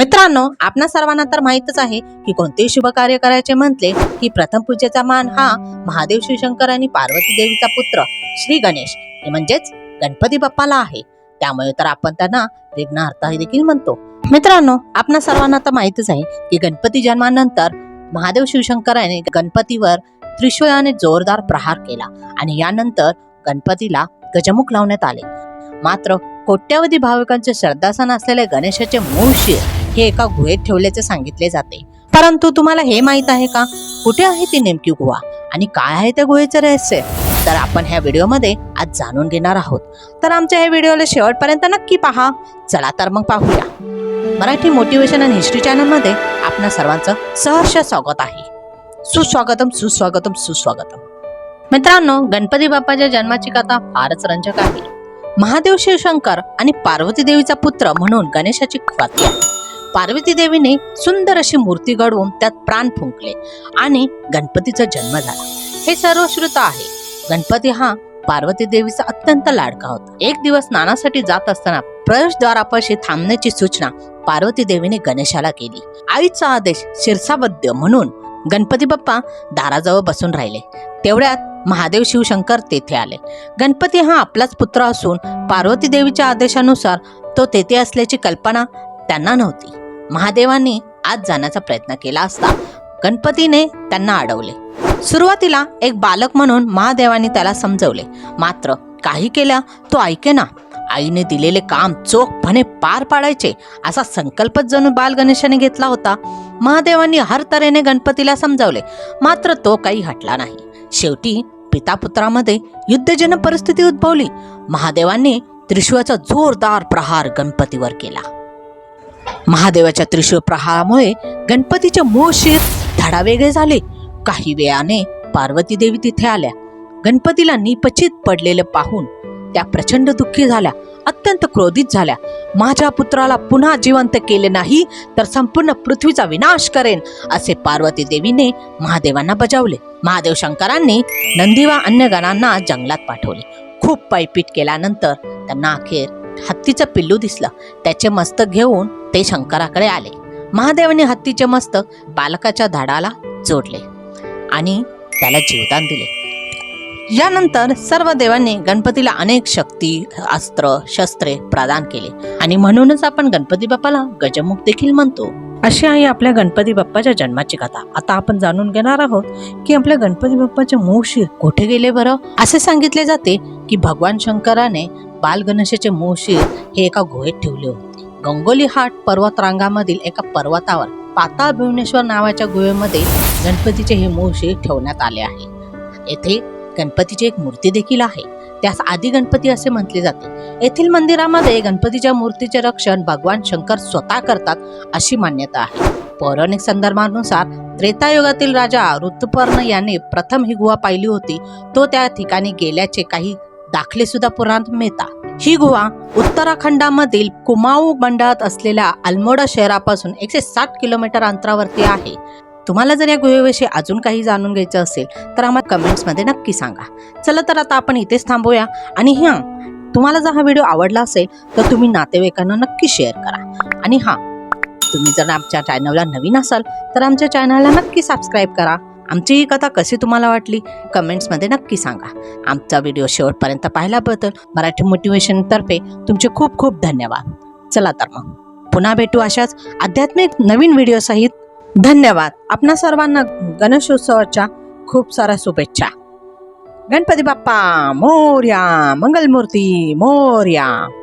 मित्रांनो आपणा सर्वांना तर माहीतच आहे की कोणतेही शुभ कार्य करायचे म्हटले की प्रथम पूजेचा मान हा महादेव शिवशंकर आणि पार्वती देवीचा पुत्र श्री गणेश म्हणजेच गणपती बाप्पाला आहे. त्यामुळे तर आपण त्यांना विघ्नहर्ता देखील म्हणतो. मित्रांनो आपणा सर्वांना तर माहीतच आहे की गणपती जन्मानंतर महादेव शिवशंकराने गणपतीवर त्रिशूळाने जोरदार प्रहार केला आणि यानंतर गणपतीला गजमुख लावण्यात आले. मात्र कोट्यावधी भाविकांचे श्रद्धासन असलेले गणेशाचे मूळ शिर हे एका गुहेत ठेवल्याचे सांगितले जाते. परंतु तुम्हाला हे माहीत आहे का? कुठे आहे ती नेमकी गुहा? आणि काय आहे त्या गुहेचे रहस्य? तर आपण ह्या व्हिडिओमध्ये आज जाणून घेणार आहोत. तर आमच्या ह्या व्हिडिओला शेवटपर्यंत नक्की पहा. चला तर मग पाहूया. मराठी मोटिवेशन आणि हिस्ट्री चॅनलमध्ये आपणा सर्वांचं सहर्ष स्वागत आहे. सुस्वागतम सुस्वागतम सुस्वागतम. मित्रांनो गणपती बाप्पाच्या जन्माची कथा फारच रंजक आहे. महादेव शिवशंकर आणि पार्वती देवीचा पुत्र म्हणून गणेशाची ख्याती आहे पार्वती देवीने सुंदर अशी मूर्ती घडवून त्यात प्राण फुंकले आणि गणपतीचा जन्म झाला. हे सर्व श्रुत आहे. गणपती हा पार्वती देवीचा अत्यंत लाडका होता. एक दिवस स्नानासाठी जात असताना प्रवेशद्वारापाशी थांबण्याची सूचना पार्वती देवीने गणेशाला केली. आईचा आदेश शिरसाबद्ध म्हणून गणपती बाप्पा दाराजवळ बसून राहिले. तेवढ्यात महादेव शिवशंकर तेथे आले. गणपती हा आपलाच पुत्र असून पार्वती देवीच्या आदेशानुसार तो तेथे असल्याची कल्पना त्यांना नव्हती. महादेवांनी आज जाण्याचा प्रयत्न केला असता. गणपतीने त्यांना अडवले. सुरुवातीला एक बालक म्हणून महादेवाने त्याला समजवले. मात्र काही केल्या तो ऐकेना. आईने दिलेले काम चोखपणे पार पाडायचे असा संकल्पच जणू बाल गणेशाने घेतला होता. महादेवांनी हर तऱ्हेने गणपतीला समजावले. मात्र तो काही हटला नाही. शेवटी पिता पुत्रामध्ये युद्धजन परिस्थिती उद्भवली. महादेवांनी त्रिशूळाचा जोरदार प्रहार गणपतीवर केला. महादेवाच्या त्रिशूळ प्रहारामुळे गणपतीचे मूळ शिर धडावेगळे झाले. काही वेळाने पार्वती देवी तिथे आल्या. गणपतीला निपचित पडलेलं पाहून त्या प्रचंड दुःखी झाल्या. अत्यंत क्रोधित झाल्या. माझ्या पुत्राला पुन्हा जिवंत केले नाही तर संपूर्ण पृथ्वीचा विनाश करेन असे पार्वती देवीने महादेवांना बजावले. महादेव शंकरांनी नंदी व अन्य गणांना जंगलात पाठवले. खूप पायपीट केल्यानंतर त्यांना अखेर हत्तीचं पिल्लू दिसलं. त्याचे मस्तक घेऊन ते शंकराकडे आले. महादेवाने हत्तीचे मस्तक बालकाच्या धाडाला जोडले आणि त्याला जीवदान दिले. यानंतर सर्व देवांनी गणपतीला अनेक शक्ती अस्त्र शस्त्रे प्रदान केले आणि म्हणूनच आपण गणपती बाप्पाला गजमुख देखील म्हणतो. अशी आहे आपल्या गणपती बाप्पाच्या जन्माची कथा. आता आपण जाणून घेणार आहोत की आपल्या गणपती बाप्पाचे मूळशीर कुठे गेले बरं? असे सांगितले जाते की भगवान शंकराने बाल गणेशाचे मूळशीर हे एका गुहेत ठेवले होते. गंगोली हाट पर्वतरांगामधील एका पर्वतावर पाताळ भुवनेश्वर नावाच्या गुहेमध्ये गणपतीचे हे मूळशी ठेवण्यात आले आहे. येथे गणपतीची एक मूर्ती देखील आहे. त्यास आदी गणपती असे म्हटले जाते. येथील मंदिरामध्ये गणपतीच्या मूर्तीचे रक्षण भगवान शंकर स्वतः करतात अशी मान्यता आहे. पौराणिक संदर्भानुसार त्रेतायुगातील राजा ऋतुपर्ण याने प्रथम ही गुहा पाहिली होती. तो त्या ठिकाणी गेल्याचे काही दाखले सुद्धा पुराणात मिळतात ही गुहा उत्तराखंडामधील कुमाऊ मंडळात असलेल्या अल्मोडा शहरापासून एकशे साठ किलोमीटर अंतरावरती आहे. तुम्हाला जर या गुहेविषयी अजून काही जाणून घ्यायचं असेल तर आम्हाला कमेंट्समध्ये नक्की सांगा. चला तर आता आपण इथेच थांबूया. आणि हां तुम्हाला जर हा व्हिडिओ आवडला असेल तर तुम्ही नातेवाईकांना नक्की शेअर करा. आणि हां तुम्ही जर आमच्या चॅनलला नवीन असाल तर आमच्या चॅनलला नक्की सबस्क्राईब करा. आमची ही कथा कशी तुम्हाला वाटली? कमेंट्समध्ये नक्की सांगा. आमचा व्हिडिओ शेवटपर्यंत पाहिल्याबद्दल मराठी मोटिवेशनतर्फे तुमचे खूप खूप धन्यवाद. चला तर मग पुन्हा भेटू अशाच आध्यात्मिक नवीन व्हिडिओसहित धन्यवाद. आपणा सर्वांना गणेशोत्सवाच्या खूप साऱ्या शुभेच्छा. गणपती बाप्पा मोर्या मंगलमूर्ती मोर्या.